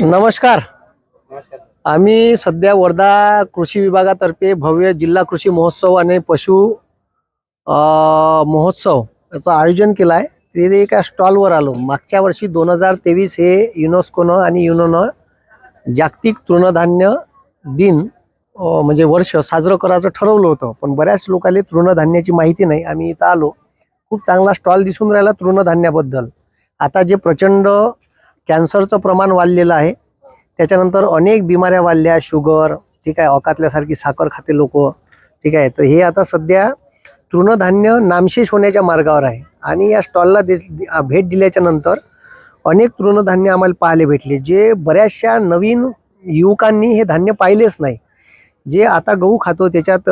नमस्कार. आम्ही सध्या वर्धा कृषी विभागातर्फे भव्य जिल्हा कृषी महोत्सव आणि पशु महोत्सव याचं आयोजन केलं आहे. तिथे एका स्टॉलवर आलो. मागच्या वर्षी दोन हजार तेवीस हे युनेस्कोनं आणि युनोनं जागतिक तृणधान्य दिन म्हणजे वर्ष साजरं करायचं ठरवलं होतं. पण बऱ्याच लोकांना तृणधान्याची माहिती नाही. आम्ही इथं आलो. खूप चांगला स्टॉल दिसून राहिला तृणधान्याबद्दल. आता जे प्रचंड कॅन्सरचं प्रमाण वाढलेलं आहे. त्याच्यानंतर अनेक बिमाऱ्या वाढल्या शुगर ठीक आहे अकातल्यासारखी साखर खाते लोक ठीक आहे. तर हे आता सध्या तृणधान्य नामशेष होण्याच्या मार्गावर आहे. आणि या स्टॉलला दे भेट दिल्याच्या नंतर अनेक तृणधान्य आम्हाला पाहायला भेटले जे बऱ्याचशा नवीन युवकांनी हे धान्य पाहिलेच नाही. जे आता गहू खातो त्याच्यात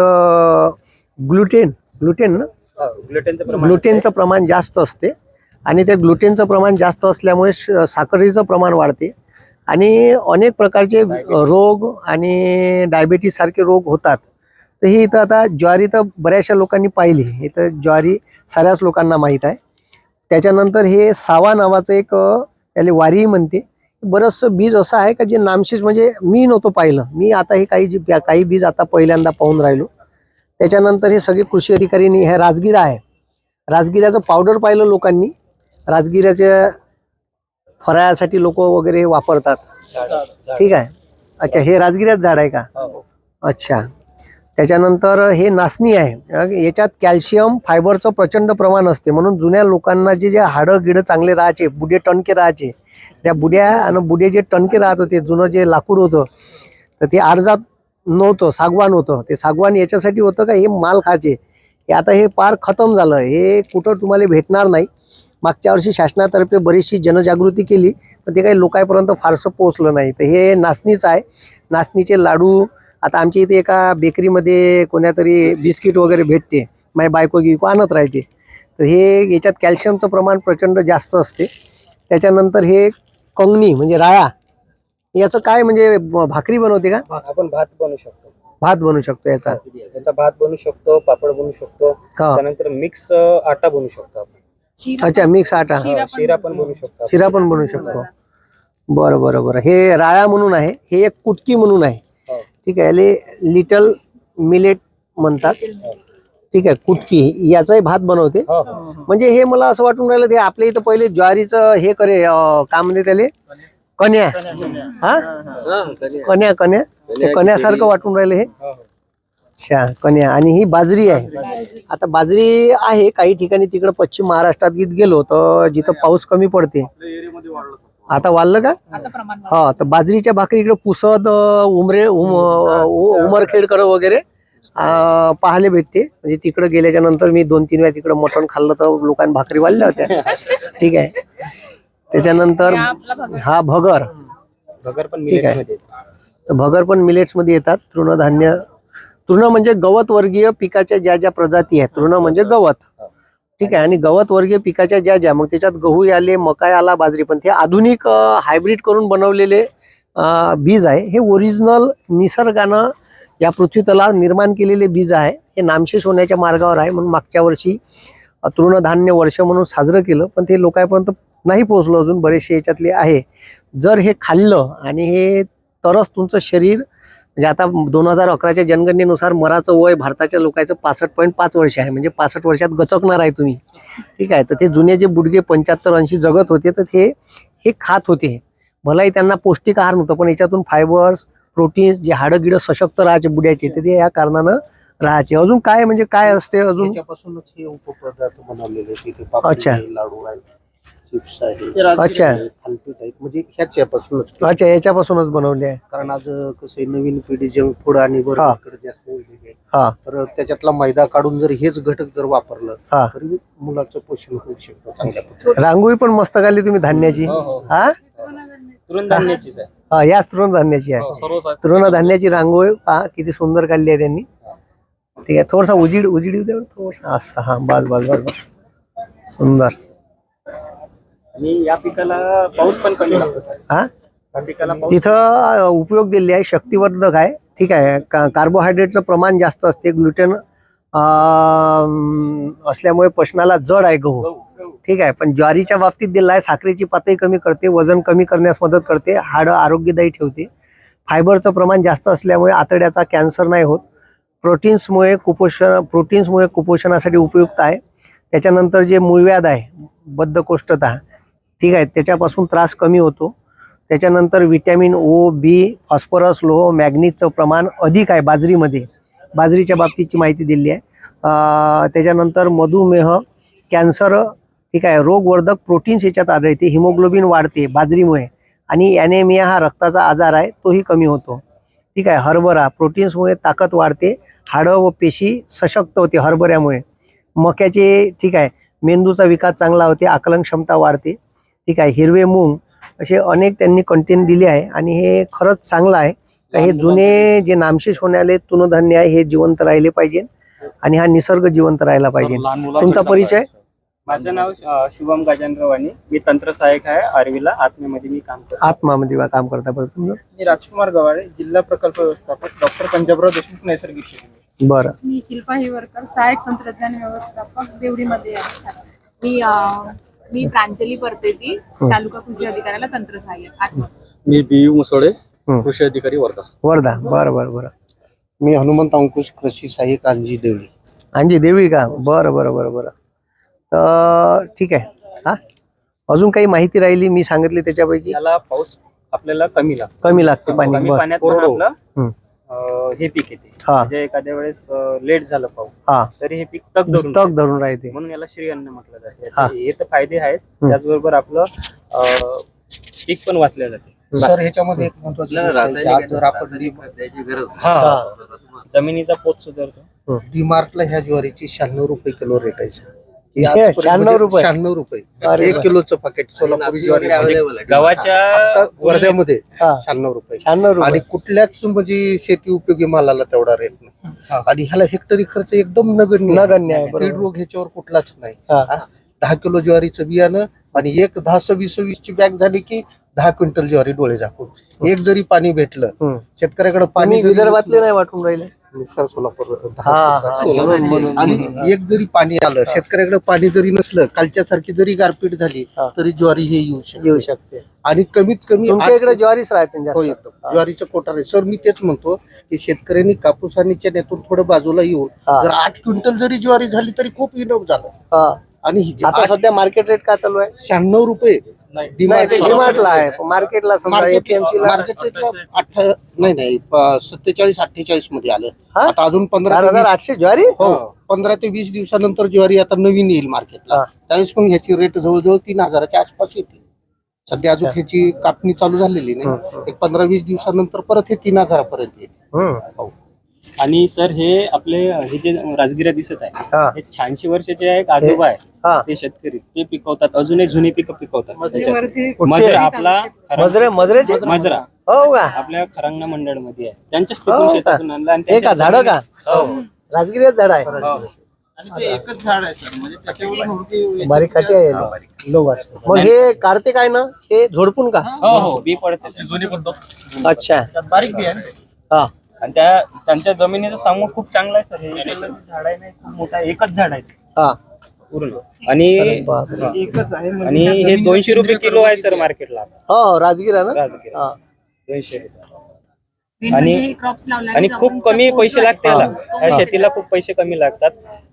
ग्लुटेन ग्लुटेन ना? ग्लुटेनचं प्रमाण जास्त असते. आणि ते ग्लुटेनचं प्रमाण जास्त असल्यामुळे श- साखरेचं प्रमाण वाढते. आणि अनेक प्रकारचे रोग आणि डायबिटीस सारखे रोग होतात. तर ही इथं आता ज्वारी तर बऱ्याचशा लोकांनी पाहिली. तर ज्वारी साऱ्याच लोकांना माहीत आहे. त्याच्यानंतर हे सावा नावाचं एक अ, याला वारी म्हणते. बरंचसं बीज असं आहे का जे नामशेष म्हणजे मी नव्हतं पाहिलं. मी आता हे काही जी- काही बीज आता पहिल्यांदा पाहून राहिलो. त्याच्यानंतर हे सगळे कृषी अधिकाऱ्यांनी हे राजगिरा आहे. राजगिऱ्याचं पावडर पाहिलं लोकांनी. राजगिऱ्याच्या फराळासाठी लोक वगैरे हे वापरतात. ठीक आहे? अच्छा हे राजगिऱ्याचं झाड आहे का? अच्छा. त्याच्यानंतर हे नाचणी आहे. याच्यात कॅल्शियम फायबरचं प्रचंड प्रमाण असते. म्हणून जुन्या लोकांना जे जे हाडं गिडं चांगले राहायचे बुडे टणके राहायचे त्या बुड्या आणि बुडे जे टणके राहत होते जुनं जे लाकूड होतं तर ते अर्जात नव्हतं सागवान होतं. ते सागवान याच्यासाठी होतं का हे माल खायचे. हे आता हे पार खतम झालं. हे कुठं तुम्हाला भेटणार नाही. मागच्या वर्षी शासनातर्फे बरीचशी जनजागृती केली पण ते काही लोकांपर्यंत फारसं पोहोचलं नाही. तर हे नाचणीचं आहे. नाचणीचे लाडू आता आमच्या इथे एका बेकरीमध्ये कोण्यातरी बिस्किट वगैरे भेटते. माझी बायको गिको आणत राहते. तर हे याच्यात कॅल्शियमचं प्रमाण प्रचंड जास्त असते. त्याच्यानंतर हे कंगणी म्हणजे राळा याचं काय म्हणजे भाकरी बनवते का? आपण भात बनवू शकतो. भात बनवू शकतो याचा. याचा भात बनवू शकतो पापड बनवू शकतो. त्यानंतर मिक्स आटा बनवू शकतो आपण. अच्छा मिक्स आटा. हा, शिरा पण बनवू शकतो. शिरा पण बनवू शकतो. बरं बरं बरं. हे राळा म्हणून आहे. हे एक कुटकी म्हणून आहे. हो. ठीक आहे याले लिटल मिलेट म्हणतात. ठीक आहे कुटकी. याचाही भात बनवते. हो, हो. म्हणजे हे मला असं वाटून राहिलं ते आपल्या इथं पहिले ज्वारीचं हे करे अं, काय म्हणते त्याले? कन्या हा? कन्या कन्या ते कन्यासारखं वाटून राहिलं हो. अच्छा कन्या. आणि ही बाजरी आहे. आता बाजरी आहे काही ठिकाणी तिकडे पश्चिम महाराष्ट्रात गीत गेलो तर जिथं पाऊस कमी पडते. आता वाढलं का? हा तर बाजरीच्या भाकरी इकडे पुसद उमरे उम उमरखेडकर वगैरे पाहायला भेटते. म्हणजे तिकडे गेल्याच्यानंतर मी दोन तीन वेळा तिकडे मटण खाल्लं तर लोकांनी भाकरी वाढल्या होत्या. ठीक आहे. त्याच्यानंतर हा भगर. भगर पण ठीक आहे. मिलेट्समध्ये तर भगर पण मिलेट्समध्ये येतात. तृणधान्य तृण म्हणजे गवत वर्गीय पिकाच्या ज्या ज्या प्रजाती आहेत तृण म्हणजे गवत. ठीक आहे? आणि गवत वर्गीय पिकाच्या ज्या ज्या मग त्याच्यात गहू आले मकाय आला बाजरी पण ते आधुनिक हायब्रिड करून बनवलेले बीज आहे. हे ओरिजिनल निसर्गानं या पृथ्वी तलावर निर्माण केलेले बीज आहे. हे नामशेष होण्याच्या मार्गावर आहे. म्हणून मागच्या वर्षी तृणधान्य वर्ष म्हणून साजरं केलं. पण ते लोकांपर्यंत नाही पोहोचलं अजून. बरेचसे याच्यातले आहे. जर हे खाल्लं आणि हे तरच तुमचं शरीर म्हणजे आता दोन हजार अकराच्या जनगणनेनुसार मराचं वय भारताच्या लोकांचं पासष्ट पॉईंट पाच वर्ष आहे. म्हणजे पासष्ट वर्षात गचकणार आहे तुम्ही. ठीक आहे? तर ते जुने जे बुडगे पंच्याहत्तर ऐंशी जगत होते तर ते हे खात होते. भलाही त्यांना पौष्टिक आहार नव्हतं पण याच्यातून फायबर्स प्रोटीन्स जे हाडं गिडं सशक्त राहायचे बुड्याचे तर ते या कारणानं राहायचे. अजून काय म्हणजे काय असते अजून? हे अच्छा. चिप्स आहे अच्छा. थालपीठ आहे म्हणजे ह्याच्यापासूनच अच्छा याच्यापासूनच बनवले आहे. कारण आज कसं आहे, नवीन पिढी जंक फूड आणि हा. बर्गर जास्त वळलेली आहे. हा. तर त्याच्यातला मैदा काढून जर हेच घटक जर वापरलं हा. तरी मुलाचं पोषण होऊ शकतं चांगल्या प्रकारे. रांगोळी पण मस्त काढली तुम्ही धान्याची. हो, हो. हा. तृणधान्याचीच आहे हा. याच तृणधान्याची आहे. हो, सर्वच आहे. तृणधान्याची रांगोळी पहा किती सुंदर काढली आहे त्यांनी. ठीक आहे थोडासा उजीड उजीड येऊ थोडासा. असं हा बस बस बस बस. सुंदर. आणि या पिकाला पाऊस पण कमी लागतो सर. हा? या पिकाला पाऊस तिथं उपयोग दिले आहे शक्तिवर्धक आहे. ठीक आहे. का कार्बोहायड्रेटचं प्रमाण जास्त असते ग्लुटेन असल्यामुळे पचनाला जड आहे गहू. ठीक आहे. पण ज्वारीच्या बाबतीत दिला आहे साखरेची पातळी कमी करते वजन कमी करण्यास मदत करते हाडं आरोग्यदायी ठेवते. फायबरचं प्रमाण जास्त असल्यामुळे आतड्याचा कॅन्सर नाही होत. प्रोटीन्समुळे कुपोषण प्रोटीन्समुळे कुपोषणासाठी उपयुक्त आहे. त्याच्यानंतर जे मूळव्याध आहे बद्धकोष्ठता. ठीक आहे त्याच्यापासून त्रास कमी होतो. त्याच्यानंतर विटॅमिन ओ बी फॉस्फरस लोह मॅग्नीजचं प्रमाण अधिक आहे बाजरीमध्ये. बाजरीच्या बाबतीची माहिती दिली आहे. त्याच्यानंतर मधुमेह कॅन्सर ठीक आहे रोगवर्धक प्रोटीन्स याच्यात आढळते. हिमोग्लोबिन वाढते बाजरीमुळे. आणि ॲनेमिया हा रक्ताचा आजार आहे तोही कमी होतो. ठीक आहे हरभरा प्रोटीन्समुळे ताकद वाढते. हाडं व पेशी सशक्त होते हरभऱ्यामुळे. मक्याचे ठीक आहे मेंदूचा विकास चांगला होते आकलन क्षमता वाढते. ठीक आहे हिरवे मूग असे अनेक त्यांनी कंटेंट दिले आहे आणि हे खरंच चांगलं आहे. का हे जुने जे नामशेष होण्याले तृणधान्य आहे हे जिवंत राहिले पाहिजे आणि हा निसर्ग जिवंत राहायला पाहिजे. तुमचा परिचय? माझं नाव शुभम गजानन वाणी मी तंत्र सहाय्यक आहे आर्वीला. आत्म्यामध्ये मी काम करतो. आत्मामध्ये काम करता बरं तुम्ही. मी राजकुमार गवाळे जिल्हा प्रकल्प व्यवस्थापक डॉक्टर पंजाबराव देशमुख नैसर्गिक शेती. बरं. मी शिल्पा हिवरकर सहाय्यक तंत्रज्ञान व्यवस्थापक देवडीमध्ये आहे. मी मी प्रांजली परतेती तालुका कृषी अधिकाऱ्याला तंत्र सहाय्यक आत्मा. मी बी यू मुसोळे. कृषी अधिकारी वर्धा. वर्धा बरं बरं बरं. मी हनुमंत अंकुश कृषी सहाय्यक अंजी देवळी अंजी देवी का? बरं बरं बरं बरं. ठीक आहे. हा? अजून काही माहिती राहिली मी सांगितली त्याच्यापैकी? पाऊस आपल्याला कमी लागतो. कमी लागते पाणी बरं पाण्यात पण कोरडो. आपलं हं. पीक येते हा. म्हणजे एखाद्या वेळेस लेट झालं पाऊस हा तरी हे पीक तग धरून तग राहते. धरून राहते म्हणून याला श्री अन्न म्हटलं जाते हा. याचे हे तर फायदे आहेत हं. त्याचबरोबर आपलं अ, पीक पण वाचल्या जाते सर ह्याच्यामध्ये एक महत्वाची गोष्ट आहे की आज जर आपण हा जमिनीचा पोत सुधारतो डीमार्टला ह्या ज्वारीची शहाण्णव रुपये किलो रेट आहे sir. 96 म्हणजे रुपये? 96 रुपये एक. किलोचं पाकिट सोलापुरी ज्वारी म्हणजे गव्हाच्या वर्ध्यामध्ये. शहाण्णव रुपये शहाण्णव आणि रुपये कुठल्याच म्हणजे शेती उपयोगी मालाला तेवढा रेट नाही हा. आणि ह्याला हेक्टरी खर्च एकदम नगण्य. नगण्य आहे, रोग ह्याच्यावर कुठलाच नाही. दहा किलो ज्वारीचं बियाणं आणि एक दहा सव्वीस सव्वीस ची बॅग झाली की दहा क्विंटल ज्वारी डोळे झाकून एक जरी पाणी भेटलं. शेतकऱ्याकडे पाणी विदर्भातले नाही वाटून राहिले सर सोलापूर हा, हा. आणि एक जरी पाणी आलं शेतकऱ्याकडे पाणी जरी नसलं कालच्या सारखी जरी गारपीट झाली हा. तरी ज्वारी हे येऊ येऊ शकते. शकते आणि कमीत कमी इकडे ज्वारीच राहते हो जास्त? एकदम ज्वारीचं कोटार आहे सर मी तेच म्हणतो की शेतकऱ्यांनी कापूस आणि चण्यातून थोडं बाजूला येऊन हा. जर आठ क्विंटल जरी ज्वारी झाली तरी खूप इनफ झालं. हा. आणि ही आता सध्या मार्केट रेट काय चालू आहे? शहाण्णव रुपये. नाही. डिमार्ट ते डिमार्टला आहे. मार्केटला समजा मार्केट एपीएमसी ला मार्केट रेटला अठ्ठ नाही नाही सत्तेचाळीस अठ्ठेचाळीसमध्ये आलं. हा? आता अजून पंधरा चार ते हजार वीस- आठशे ज्वारी? हो पंधरा ते वीस दिवसानंतर ज्वारी आता नवीन येईल मार्केटला हा. त्यावेळेस पण ह्याची रेट जवळजवळ तीन हजाराच्या आसपास येते. सध्या अजून ह्याची कापणी चालू झालेली नाही. एक पंधरा वीस दिवसानंतर परत हे तीन हजारापर्यंत येईल हम्म. हो. आणि सर हे आपले हे जे राजगिरा दिसत आहे हा. हे शहाऐंशी वर्षाचे एक आजोबा आहे. हा. ते शेतकरी ते पिकवतात. अजूनही जुनी पिकं पिकवतात. त्याच्यात. मजरा आपला मजरे मजरेचे? मजरा. हो का? आपल्या खरांगणा मंडळमध्ये आहे. त्यांच्या हो का? शेतातून आणलं आणि हे का त्यांच्या झाड का? हो. राजगिरीच झाड आहे. हो. आणि ते एकच झाड आहे सर. म्हणजे त्याच्यावर बारीक काठी आहे. मग हे काढते काय ना? हे झोडपून का? हो हो. बी पडते. अच्छा. बारीक बी आहे. हा. आणि त्या त्यांच्या जमिनीचा सामू खूप चांगला आहे सर. हे झाड आहे नाही खूप मोठा आहे. एकच झाड आहे. हा. पूर्ण. आणि. एकच आहे आणि हे दोनशे रुपये किलो आहे सर मार्केटला हो राजगिरा ना? राजगिरा हा. दोनशे आणि- म्हणजे हे आणि खूप कमी पैसे लागते याला. ह्या शेतीला खूप पैसे कमी लागतात.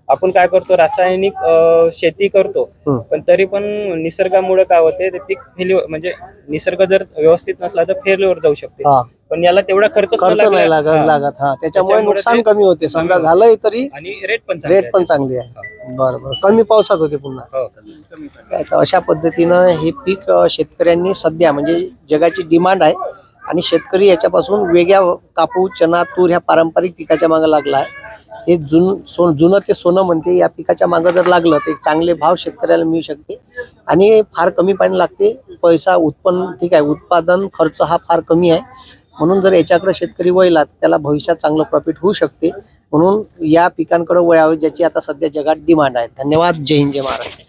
आपण काय करतो रासायनिक अं, शेती करतो. हम्म. पण तरी पण निसर्गामुळे काय होते ते पीक फेल्युअर म्हणजे निसर्ग जर व्यवस्थित नसला तर फेल्युअर जाऊ शकते. हा. पण याला तेवढा खर्च खर्च नाही लागत लागत. हा त्याच्यामुळे नुकसान कमी होते. समजा झालंय तरी आणि रेट पण चांगले रेट पण चांगली आहे. बरं बरं. कमी पावसात होते पुन्हा. हो. काय तर अशा पद्धतीनं हे पीक शेतकऱ्यांनी सध्या म्हणजे जगाची डिमांड आहे आणि शेतकरी याच्यापासून वेगळ्या कापूस चना तूर ह्या पारंपरिक पिकाच्या मागे लागला आहे. हे जुन सो जुनं ते सोनं म्हणते या पिकाच्या मागे जर लागलं तर एक चांगले भाव शेतकऱ्याला मिळू शकते आणि फार कमी पाणी लागते. पैसा उत्पन्न ठीक आहे उत्पादन खर्च हा फार कमी आहे. म्हणून जर याच्याकडे शेतकरी वळला त्याला भविष्यात चांगलं प्रॉफिट होऊ शकते. म्हणून या पिकांकडे वळावे ज्याची आता सध्या जगात डिमांड आहे. धन्यवाद. जय हिंद जय महाराष्ट्र.